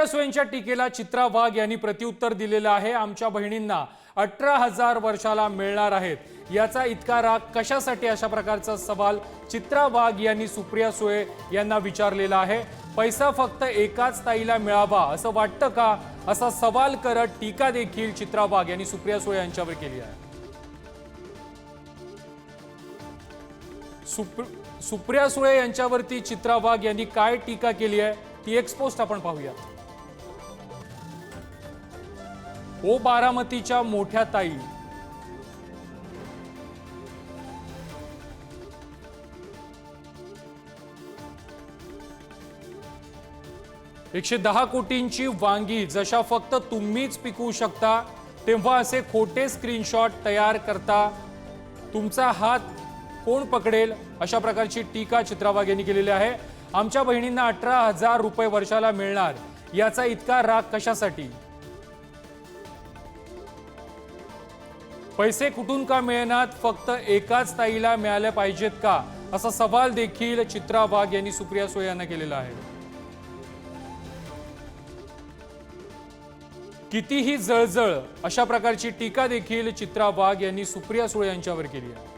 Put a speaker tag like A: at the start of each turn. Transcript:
A: सुप्रिया सुळेंच्या टीकेला चित्रा वाघ यांनी प्रत्युत्तर दिलेलं आहे. आमच्या बहिणींना अठरा हजार वर्षाला मिळणार आहेत. याचा इतका राग कशासाठी? अशा प्रकारचा सवाल चित्रा वाघ यांनी सुप्रिया सुळे यांना विचारलेला आहे. पैसा फक्त एकाच ताईला मिळावा असं वाटतं का? असा सवाल करत टीका देखील चित्रा वाघ यांनी सुप्रिया सुळे यांच्यावर केली आहे. सुप्र सुप्रिया सुळे यांच्यावरती चित्रा वाघ यांनी काय टीका केली आहे? ती एक्सपोस्ट आपण पाहूया. ओ बारामतीच्या मोठ्या ताई. एकशे दहा कोटींची वांगी जशा फक्त तुम्हीच पिकवू शकता तेव्हा असे खोटे स्क्रीनशॉट तयार करता. तुमचा हात कोण पकडेल अशा प्रकारची टीका चित्रावाग यांनी केलेली आहे. आमच्या बहिणींना अठरा हजार रुपये वर्षाला मिळणार याचा इतका राग कशासाठी? पैसे कुठून का मिळणार फक्त एकाच ताईला मिळाले पाहिजेत का? असा सवाल देखील चित्रा वाघ यांनी सुप्रिया सुळे यांना केलेला आहे. कितीही जळजळ अशा प्रकारची टीका देखील चित्रा वाघ यांनी सुप्रिया सुळे यांच्यावर केली आहे.